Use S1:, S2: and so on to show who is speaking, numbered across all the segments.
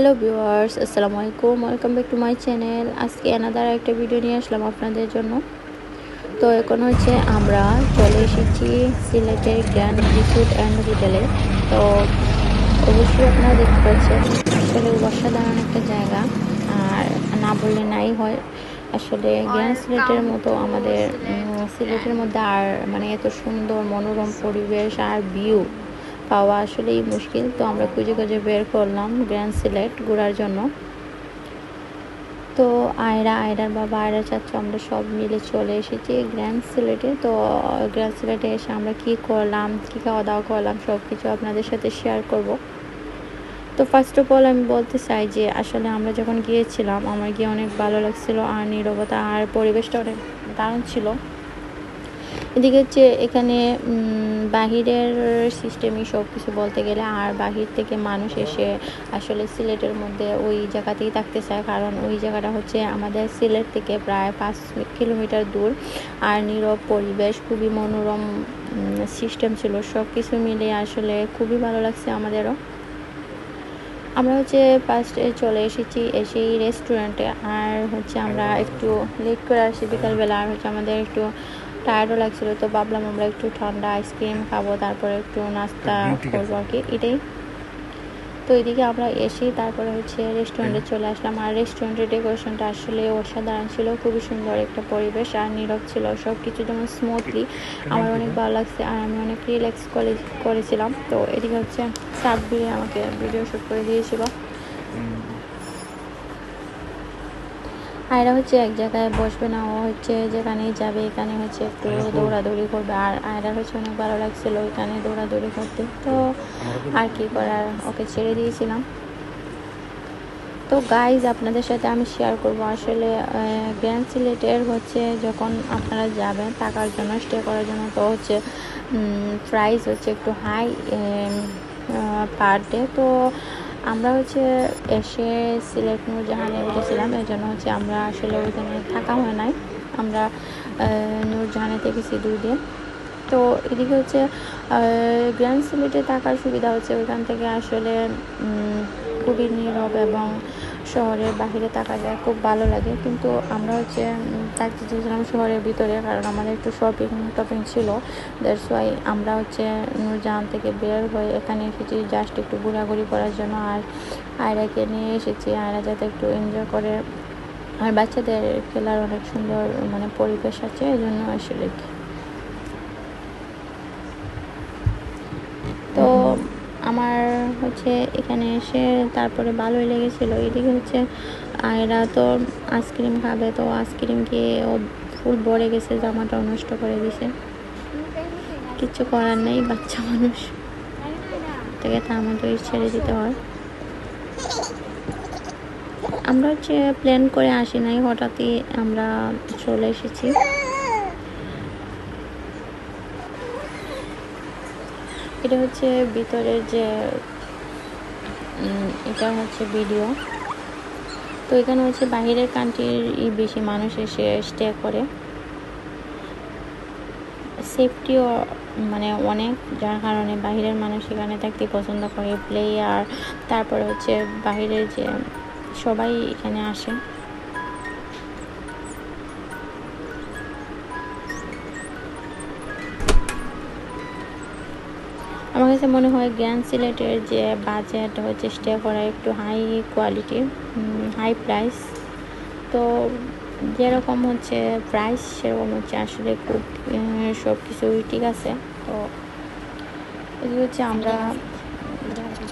S1: Hello viewers আসসালামু আলাইকুম welcome back to my channel আজকে এনাদার একটা ভিডিও নিয়ে আসলাম আপনাদের জন্য। তো এখন হচ্ছে আমরা চলে এসেছি সিলেটের গ্র্যান্ড রিসোর্ট অ্যান্ড হোটেলে তো অবশ্যই আপনারা দেখতে পাচ্ছেন, আসলে অসাধারণ একটা জায়গা। আর না বললে নাই হয়, আসলে গ্র্যান্ড সিলেটের মতো আমাদের সিলেটের মধ্যে আর মানে এত সুন্দর মনোরম পরিবেশ আর ভিউ পাওয়া আসলেই মুশকিল। তো আমরা খুঁজে খুঁজে বের করলাম গ্র্যান্ড সিলেট ঘোরার জন্য। তো আয়রা, আয়রার বাবা আয়রা চাচ্ছ আমরা সব মিলে চলে এসেছি গ্র্যান্ড সিলেটে তো গ্র্যান্ড সিলেটে এসে আমরা কি করলাম, কী খাওয়া দাওয়া করলাম সব কিছু আপনাদের সাথে শেয়ার করব। তো ফার্স্ট অফ অল আমি বলতে চাই যে, আসলে আমরা যখন গিয়েছিলাম, আমার গিয়ে অনেক ভালো লাগছিল। আর নীরবতা আর পরিবেশটা অনেক দারুণ ছিল। এদিকে হচ্ছে এখানে বাহিরের সিস্টেমই সব কিছু বলতে গেলে আর বাহির থেকে মানুষ এসে আসলে সিলেটের মধ্যে ওই জায়গাতেই থাকতে চায়। কারণ ওই জায়গাটা হচ্ছে আমাদের সিলেট থেকে প্রায় পাঁচ কিলোমিটার দূর। আর নীরব পরিবেশ, খুবই মনোরম সিস্টেম ছিল। সব কিছু মিলে আসলে খুবই ভালো লাগছে আমাদেরও। আমরা হচ্ছে ফার্স্টে চলে এসেছি এসেই রেস্টুরেন্টে আর হচ্ছে আমরা একটু লেট করে আসি বিকালবেলা। আর হচ্ছে আমাদের একটু টায়ার্ডও লাগছিল তো ভাবলাম আমরা একটু ঠান্ডা আইসক্রিম খাব তারপরে একটু নাস্তা করব আর কি এটাই। তো এদিকে আমরা এসেই তারপরে হচ্ছে রেস্টুরেন্টে চলে আসলাম। আর রেস্টুরেন্টের ডেকোরেশনটা আসলে অসাধারণ ছিল খুবই সুন্দর একটা পরিবেশ আর নীরব ছিল সব কিছু যেমন স্মুথলি আমার অনেক ভালো লাগছে আর আমি অনেক রিল্যাক্স করে করেছিলাম। তো এদিকে হচ্ছে সাব্বির আমাকে ভিডিও শ্যুট করে দিয়েছিল। আয়রা হচ্ছে এক জায়গায় বসবে না ও হচ্ছে যেখানেই যাবে এখানে হচ্ছে একটু দৌড়াদৌড়ি করবে। আর আয়রার হচ্ছে অনেক ভালো লাগছিল এখানে দৌড়াদৌড়ি করতে। তো আর কি করার ওকে ছেড়ে দিয়েছিলাম। তো গাইজ আপনাদের সাথে আমি শেয়ার করব। আসলে গ্র্যান্ড সিলেটের হচ্ছে যখন আপনারা যাবেন থাকার জন্য স্টে করার জন্য তো হচ্ছে প্রাইস হচ্ছে একটু হাই পার ডে তো আমরা হচ্ছে এসে সিলেট নূরজাহানে উঠেছিলাম এই জন্য হচ্ছে আমরা আসলে ওইখানে থাকা হয় নাই। আমরা নূরজাহানে থেকেছি দুই দিন। তো এদিকে হচ্ছে গ্র্যান্ড সিলেটে থাকার সুবিধা হচ্ছে ওইখান থেকে আসলে খুবই নীরব এবং শহরের বাহিরে থাকা যায়, খুব ভালো লাগে। কিন্তু আমরা হচ্ছে থাকতে চেয়েছিলাম শহরের ভিতরে, কারণ আমাদের একটু শপিং টপিং ছিল। দ্যাটস ওয়াই আমরা হচ্ছে নূরজাহান থেকে বের হয়ে এখানে এসেছি জাস্ট একটু ঘোরাঘুরি করার জন্য। আর আয়রাকে নিয়ে এসেছি। আয়রা যাতে একটু এনজয় করে। আর বাচ্চাদের খেলার অনেক সুন্দর মানে পরিবেশ আছে, এই জন্য আসলে। তো আমার হচ্ছে এখানে এসে তারপরে ভালোই লেগেছিলো। এদিকে হচ্ছে আয়রা তো আইসক্রিম খাবে, তো আইসক্রিম খেয়ে ও ফুল ভরে গেছে, জামাটাও নষ্ট করে দিছে। কিচ্ছু করার নেই, বাচ্চা মানুষ। থেকে তার মতোই ছেড়ে দিতে হয়। আমরা হচ্ছে প্ল্যান করে আসি নাই, হঠাৎই আমরা চলে এসেছি। এটা হচ্ছে ভিতরের যে এটা হচ্ছে ভিডিও। তো এখানে হচ্ছে বাহিরের কান্ট্রির বেশি মানুষ এসে স্টে করে। সেফটিও মানে অনেক, যার কারণে বাহিরের মানুষ এখানে থাকতে পছন্দ করে। প্লেয়ার তারপরে হচ্ছে বাহিরের যে সবাই এখানে আসে। কাছে মনে হয় গ্র্যান্ড সিলেটের যে বাজেট হচ্ছে স্টে করা একটু হাই কোয়ালিটি হাই প্রাইস তো যেরকম হচ্ছে প্রাইস সেরকম হচ্ছে আসলে খুব সব কিছুই ঠিক আছে। তো এগুলো হচ্ছে আমরা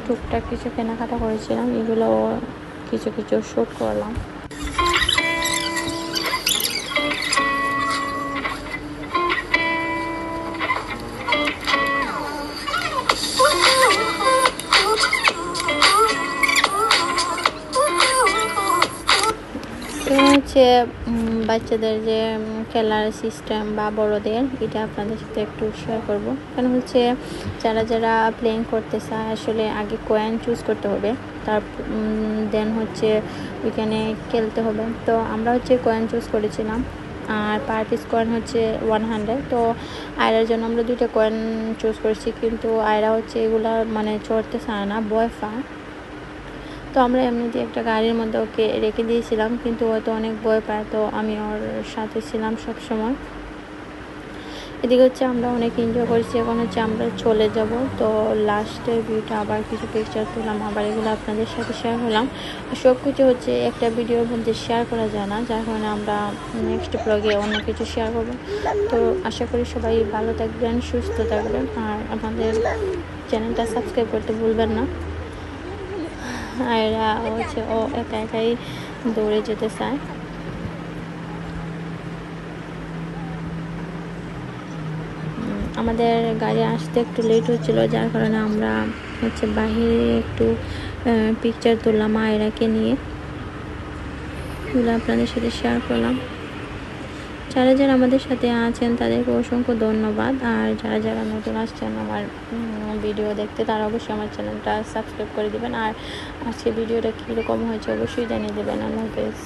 S1: টুকটাক কিছু কেনাকাটা করেছিলাম, এগুলো কিছু কিছু শ্যুট করলাম। হচ্ছে বাচ্চাদের যে খেলার সিস্টেম বা বড়দের, এটা আপনাদের সাথে একটু শেয়ার করব। কারণ হচ্ছে, যারা যারা প্লেইং করতে চায় আসলে আগে কয়েন চুজ করতে হবে। তার দেন হচ্ছে ওইখানে খেলতে হবে। তো আমরা হচ্ছে কয়েন চুজ করেছিলাম। আর পার পিস কয়েন হচ্ছে ওয়ান হান্ড্রেড তো আয়রার জন্য আমরা দুইটা কয়েন চুজ করেছি। কিন্তু আয়রা হচ্ছে এগুলা মানে চড়তে চায় না, বয় পায় তো আমরা এমনিতে একটা গাড়ির মধ্যে ওকে রেখে দিয়েছিলাম, কিন্তু ও তো অনেক ভয় পায়, তো আমি ওর সাথে ছিলাম সব সময় এদিকে হচ্ছে আমরা অনেক এনজয় করেছি, এখন হচ্ছে আমরা চলে যাব। তো লাস্টের ভিউটা আবার কিছু পিকচার তুললাম, আবার এগুলো আপনাদের সাথে শেয়ার করলাম সব কিছু হচ্ছে একটা ভিডিওর মধ্যে শেয়ার করা যায় না, যার কারণে আমরা নেক্সট ব্লগে অন্য কিছু শেয়ার করব। তো আশা করি সবাই ভালো থাকবেন, সুস্থ থাকবেন, আর আমাদের চ্যানেলটা সাবস্ক্রাইব করতে ভুলবেন না। আর হচ্ছে ও একা একাই দৌড়ে যেতে চায়। আমাদের গাড়ি আসতে একটু লেট হচ্ছিল, যার কারণে আমরা হচ্ছে বাহিরে একটু পিকচার তুললাম আয়রাকে নিয়ে। তুলে আপনাদের সাথে শেয়ার করলাম। যারা যারা আমাদের সাথে আছেন, তাদেরকে অসংখ্য ধন্যবাদ। আর যারা যারা নতুন আসছেন আমার ভিডিও দেখতে, তারা অবশ্যই আমার চ্যানেলটা সাবস্ক্রাইব করে দেবেন। আর আজকে ভিডিওটা কীরকম হয়েছে অবশ্যই জানিয়ে দেবেন। আল্লাহ হাফেজ।